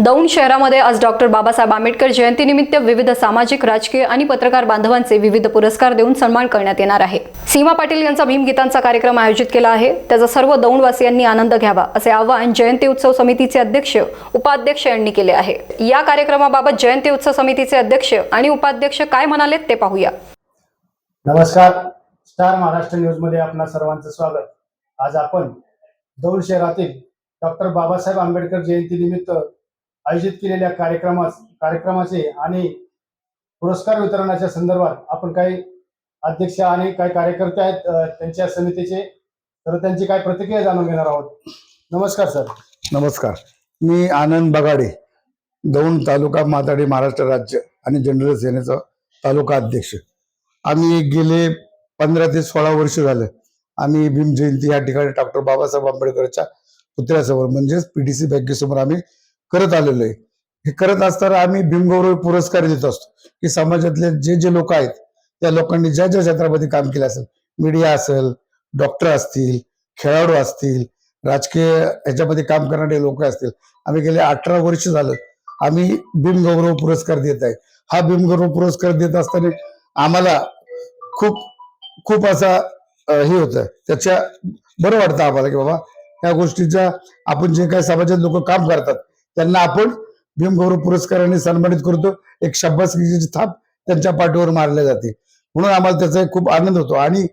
दौंड शहरामध्ये आज डॉक्टर बाबासाहेब आंबेडकर जयंतीनिमित्त विविध सामाजिक राजकीय आणि पत्रकार बांधवांचे विविध पुरस्कार देऊन सन्मान करण्यात येणार आहे. सीमा पाटील यांचा भीमगीतांचा कार्यक्रम आयोजित केला आहे. त्याचा सर्व दौंडवासियांनी आनंद घ्यावा असे आवाहन जयंती उत्सव समितीचे अध्यक्ष उपाध्यक्ष यांनी केले आहे. या कार्यक्रमाबाबत जयंती उत्सव समितीचे अध्यक्ष आणि उपाध्यक्ष काय म्हणालेत ते पाहूया. नमस्कार. स्टार महाराष्ट्र न्यूजमध्ये आपल्या सर्वांचं स्वागत. आज आपण दौंड शहरातील डॉक्टर बाबासाहेब आंबेडकर जयंती निमित्त आयोजित केलेल्या कार्यक्रमा कार्यक्रमाचे आणि पुरस्कार वितरणाच्या संदर्भात आपण काही अध्यक्ष आणि काही कार्यकर्ते आहेत त्यांच्या समितीचे. तर त्यांची काय प्रतिक्रिया जाणून घेणार आहोत? नमस्कार सर. नमस्कार. मी आनंद बगाडे दौंड तालुका माताडी महाराष्ट्र राज्य आणि जनरल सेनेचा तालुका अध्यक्ष. आम्ही गेले पंधरा ते सोळा वर्ष झालं. आम्ही भीम जयंती या ठिकाणी डॉक्टर बाबासाहेब आंबेडकरच्या पुतळ्यासमोर म्हणजेच पीडीसी बँकेसमोर आम्ही करत आलेलो आहे. हे करत असताना आम्ही भीमगौरव पुरस्कार देत असतो की समाजातले जे जे लोक आहेत त्या लोकांनी ज्या ज्या क्षेत्रामध्ये काम केलं असेल मीडिया असेल डॉक्टर असतील खेळाडू असतील राजकीय ह्याच्यामध्ये काम करणारे लोक असतील आम्ही गेले अठरा वर्ष झालं आम्ही भीमगौरव पुरस्कार देत आहे. हा भीमगौरव पुरस्कार देत असताना आम्हाला खूप खूप असा हे होतं. त्याच्या बरं वाटतं आम्हाला की बाबा या गोष्टीच्या आपण जे काही समाजात लोक काम करतात त्यांना आपण भीमगौरव पुरस्काराने सन्मानित करतो. एक शाबासकीची थाप त्यांच्या पाठीवर मारल्या जाते. म्हणून आम्हाला त्याचा खूप आनंद होतो. आणि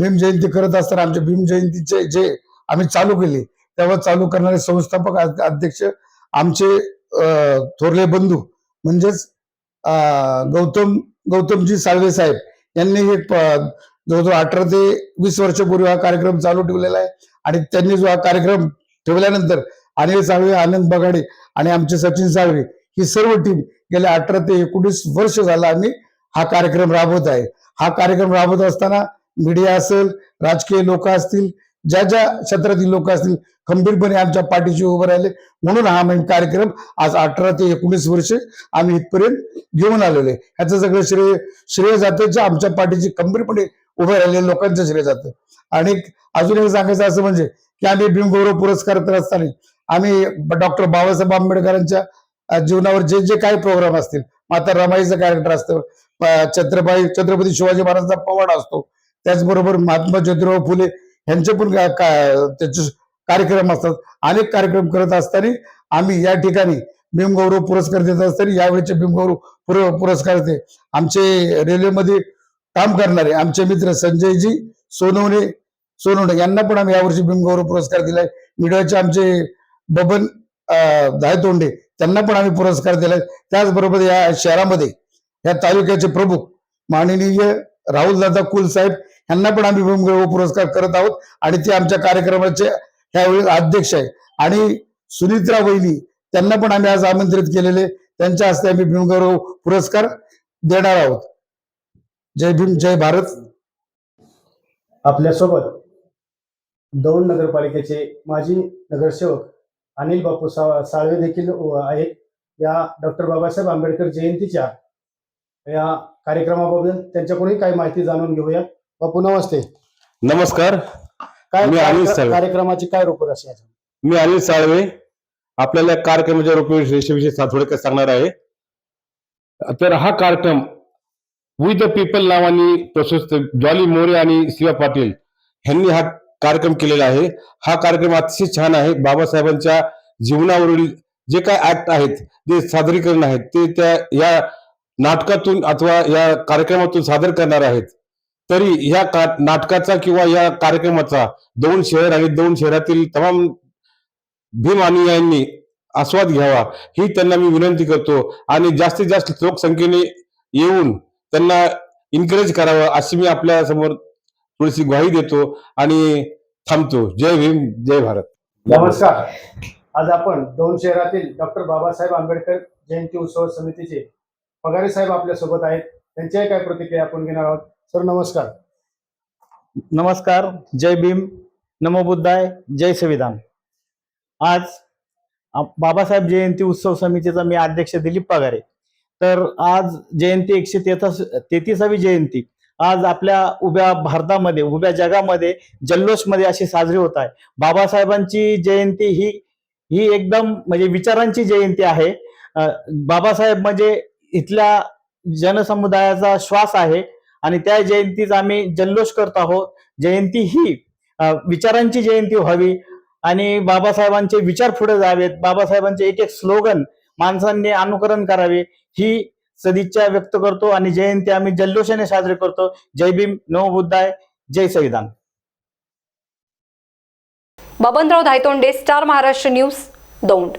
भीम जयंती करत असताना आमच्या भीम जयंतीचे जे आम्ही चालू केली तेव्हा चालू करणारे संस्थापक अध्यक्ष आमचे थोरले बंधू म्हणजेच गौतम गौतमजी साळवे साहेब यांनी हे जवळजवळ अठरा ते वीस वर्षापूर्वी हा कार्यक्रम चालू ठेवलेला आहे. आणि त्यांनी जो हा कार्यक्रम ठेवल्यानंतर अनिल साळवे आनंद बगाडे आणि आमचे सचिन साळवे ही सर्व टीम गेल्या अठरा ते एकोणीस वर्ष झाला आम्ही हा कार्यक्रम राबवत आहे. हा कार्यक्रम राबवत असताना मीडिया असेल राजकीय लोक असतील ज्या ज्या क्षेत्रातील लोक असतील खंबीरपणे आमच्या पाठीशी उभे राहिले. म्हणून हा आम्ही कार्यक्रम आज अठरा ते एकोणीस वर्ष आम्ही इथपर्यंत घेऊन आलेलो आहे. ह्याचं सगळं श्रेय श्रेय जातं जे आमच्या पाठीशी खंबीरपणे उभे राहिले लोकांचं श्रेय जातं. आणि अजून एक सांगायचं असं म्हणजे की आम्ही भीमगौरव पुरस्कार तर असताना आम्ही डॉक्टर बाबासाहेब आंबेडकरांच्या जीवनावर जे जे काही प्रोग्राम असतील माता रमाईचं कॅरेक्टर असतं छत्रपाई छत्रपती छत्रपती शिवाजी महाराजांचा पवाडा असतो त्याचबरोबर महात्मा ज्योतिराव फुले यांचे पण का- का- त्याचे कार्यक्रम असतात. अनेक कार्यक्रम करत असताना आम्ही या ठिकाणी भीमगौरव पुरस्कार देत असताना यावेळेचे भीमगौरव पुर- पुरस्कार ते आमचे रेल्वेमध्ये काम करणारे आमचे मित्र संजयजी सोनवणे सोनवणे यांना पण आम्ही यावर्षी भीमगौरव पुरस्कार दिलाय. मीडियाचे आमचे बबन अं, धायतोंडे त्यांना पण आम्ही पुरस्कार दिलाय. त्याचबरोबर या शहरामध्ये या तालुक्याचे प्रमुख माननीय राहुल दादा कुलसाहेब यांना पण आम्ही भीमगौरव पुरस्कार करत आहोत. आणि ते आमच्या कार्यक्रमाचे ह्यावेळी अध्यक्ष आहे आणि सुनित्रा वैली त्यांना पण आम्ही आज आमंत्रित केलेले. त्यांच्या हस्ते आम्ही भीमगौरव पुरस्कार देणार आहोत. जय भीम जय भारत. आपल्यासोबत दौंड नगरपालिकेचे माजी नगरसेवक अनिल बापू सा साळवे देखील आहेत. या डॉक्टर बाबासाहेब आंबेडकर जयंतीच्या या कार्यक्रमाबद्दल त्यांच्याकडूनही काही माहिती जाणून घेऊया. बापू नमस्ते. नमस्कार. काय मी अनिल. कार्यक्रमाची काय रूपरेषा मी अनिल साळवे. आपल्याला कार्यक्रमाच्या रूपरेषेविषयी थोडक्यात सांगणार आहे. तर हा कार्यक्रम वी द पीपल नावाने प्रशस्त जॉली मोरे आणि शिवा पाटील यांनी हा कार्यक्रम केलेला आहे. हा कार्यक्रम अतिशय छान आहे. बाबासाहेबांच्या जीवनावरील जे काय ऍक्ट आहेत जे सादरीकरण आहेत ते त्या या नाटकातून अथवा या कार्यक्रमातून सादर करणार आहेत. तरी ह्या का- नाटकाचा किंवा या कार्यक्रमाचा दोन शहर आणि दोन शहरातील तमाम भीम अनुयायांनी आस्वाद घ्यावा ही त्यांना मी विनंती करतो. आणि जास्तीत जास्त लोकसंख्येने येऊन त्यांना इन्करेज करावं अशी मी आपल्यासमोर थोडीशी ग्वाही देतो आणि थांबतो. जय भीम जय भारत. नमस्कार. आज आपण दोन शहरातील डॉक्टर बाबासाहेब आंबेडकर जयंती उत्सव समितीचे पगारे साहेब आपल्यासोबत आहेत. त्यांच्याही काय प्रतिक्रिया आपण घेणार आहोत? सर नमस्कार. नमस्कार. जय भीम. नमो बुद्धाय. जय संविधान. आज बाबासाहेब जयंती उत्सव समितीचा मी अध्यक्ष दिलीप पगारे. तर आज जयंती एकशे तेहतीस तेहतीसावी जयंती. आज आपल्या उभ्या भारतामध्ये उभ्या जगामध्ये जल्लोषमध्ये अशी साजरी होत आहे. बाबासाहेबांची जयंती ही ही एकदम म्हणजे विचारांची जयंती आहे. बाबासाहेब म्हणजे इथल्या जनसमुदायाचा श्वास आहे आणि त्या जयंतीचा आम्ही जल्लोष करत आहोत. जयंती ही विचारांची जयंती व्हावी आणि बाबासाहेबांचे विचार पुढे जावेत. बाबासाहेबांचे एक एक स्लोगन माणसांनी अनुकरण करावे. ही सदिच्छा व्यक्त करतो आणि जयंती आम्ही जल्लोषाने साजरी करतो. जय भीम नव बुद्धाय जय संविधान बबनराव धायतोंडे स्टार महाराष्ट्र न्यूज दौंड.